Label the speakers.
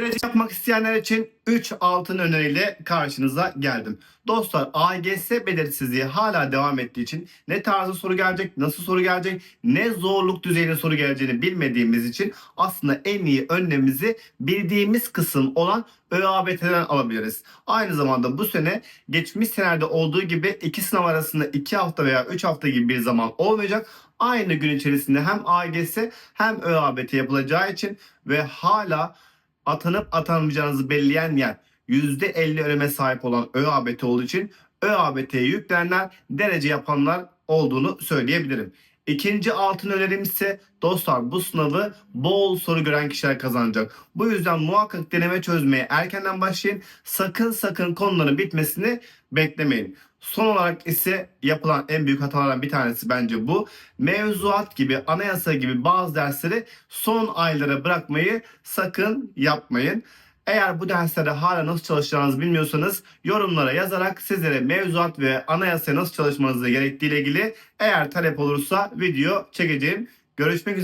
Speaker 1: Derece yapmak isteyenler için 3 altın öneriyle karşınıza geldim. Dostlar AGS belirsizliği hala devam ettiği için ne tarzı soru gelecek, nasıl soru gelecek, ne zorluk düzeyinde soru geleceğini bilmediğimiz için aslında en iyi önlemimizi bildiğimiz kısım olan ÖABT'den alabiliriz. Aynı zamanda bu sene geçmiş senelerde olduğu gibi iki sınav arasında 2 hafta veya 3 hafta gibi bir zaman olmayacak. Aynı gün içerisinde hem AGS hem ÖABT yapılacağı için ve hala atanıp atanmayacağınızı belirleyen yer %50 öneme sahip olan ÖABT olduğu için ÖABT'ye yüklenenler derece yapanlar olduğunu söyleyebilirim. İkinci altın önerim ise dostlar bu sınavı bol soru gören kişiler kazanacak. Bu yüzden muhakkak deneme çözmeye erkenden başlayın. Sakın sakın konuların bitmesini beklemeyin. Son olarak ise yapılan en büyük hatalardan bir tanesi bence bu. Mevzuat gibi, anayasa gibi bazı dersleri son aylara bırakmayı sakın yapmayın. Eğer bu derslere hala nasıl çalışacağınızı bilmiyorsanız yorumlara yazarak sizlere mevzuat ve anayasaya nasıl çalışmanız gerektiği ile ilgili eğer talep olursa video çekeceğim. Görüşmek üzere.